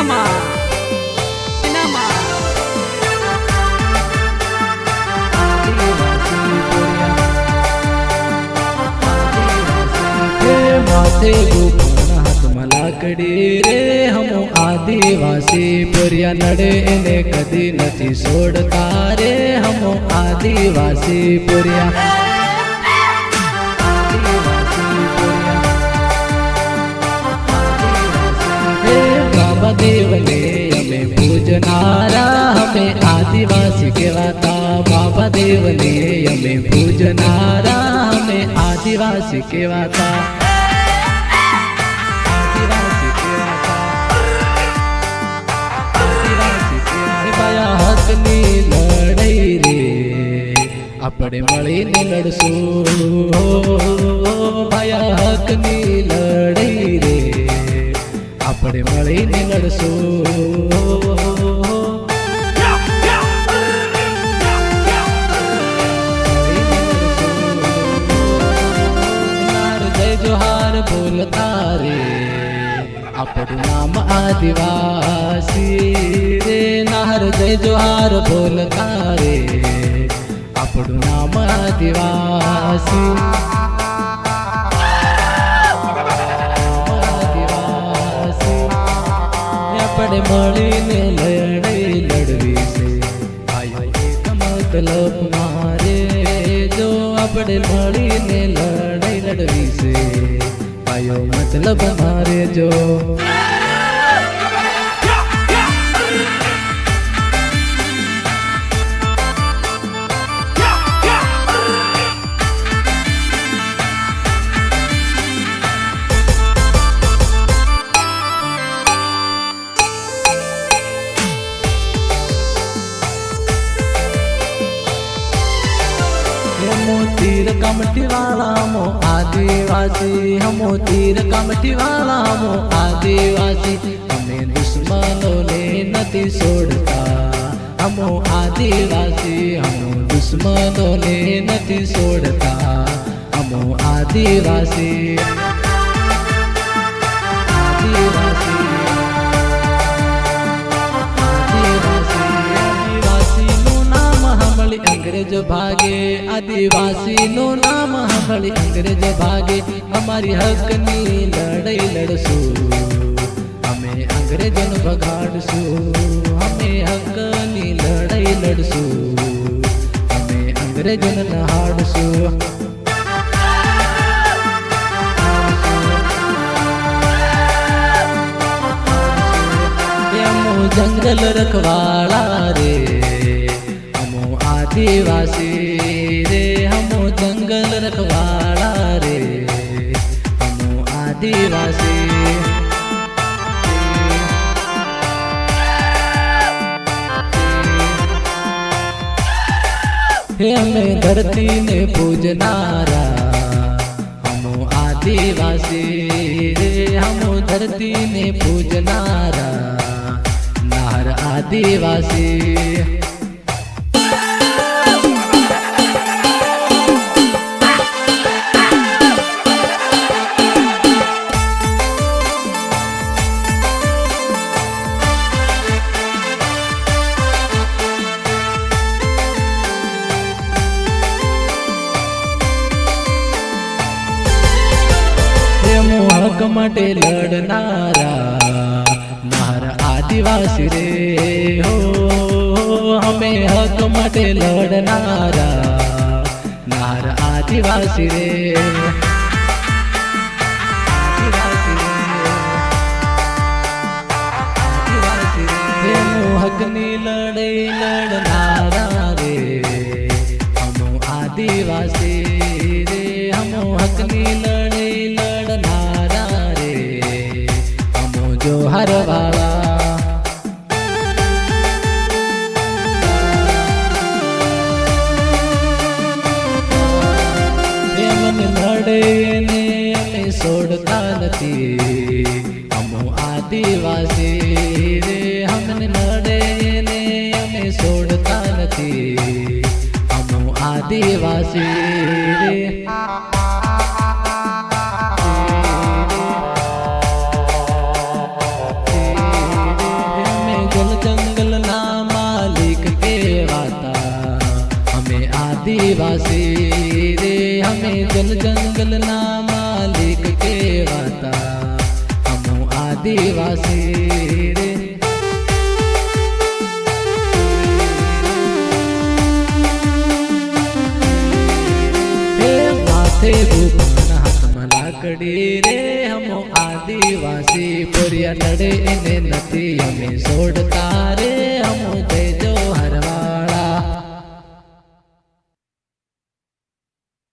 એનામાં માથે ગોપણ હાથમાં લાકડી રે હમો આદિવાસી પોરિયા નડે એને કદી નથી છોડતા રે હમો આદિવાસી પોરિયા આદિવાસી કહેવાતા બાબા દેવને અમે પૂજનારા અમે આદિવાસી. માયા હકની લડાઈ રે. આપણે મળીને લડશું. માયા હકની લડાઈ રે. આપણે મળીને લડશું. બોલતા રે આપણું નામ આદિવાસી રે નાર જય જોહાર બોલતા રે આપણું નામ આદિવાસી આપણે મળીને લડાઈ લડવી છે મતલબ મારે જો આપણે મળીને લડાઈ લડવી છે ભાઈઓ મતલબ મારે જો. તીર કમટી વાળામો આદિવાસી હમો તીર કમટી વાળામો આદિવાસી અમે દુશ્મનોને નથી છોડતા. હમો આદિવાસી હમો દુશ્મનોને નથી છોડતા. હમો આદિવાસી સાંભળી અંગ્રેજ ભાગે, આદિવાસીનું નામ સાંભળી અંગ્રેજ ભાગે. અમારી હકની લડાઈ લડશું. અમે અંગ્રેજોને ભગાડશું. અમે હકની લડાઈ લડશું. અમે અંગ્રેજોને નહાડશું. જંગલ રખવાળા રે. આદિવાસી રે, હમો જંગલ રખવાળા રે, હમો આદિવાસી. હે અમે ધરતીને પૂજનારા, હમો આદિવાસી રે, હમો ધરતીને પૂજનારા, નાર આદિવાસી. હક માટે લડનારા. મારા આદિવાસી રે, હો અમે હક માટે લડનારા. મારા આદિવાસી રે. હકની લડાઈ લડનારા રે. હમ આદિવાસી રે, હમ હકની લડાઈ જોહર વાળા ને છોડતા નથી અમો આદિવાસી રે અમને નડે ને અમે છોડતા નથી અમો આદિવાસી રે આદિવાસી રે અમે જલ જંગલના માલિક કેવાતા અમો આદિવાસી રે માથે દુકાન હાથમાં લાકડી રે હમો આદિવાસી પોરિયા નડે એને નથી અમે છોડતા રે હમો તેજો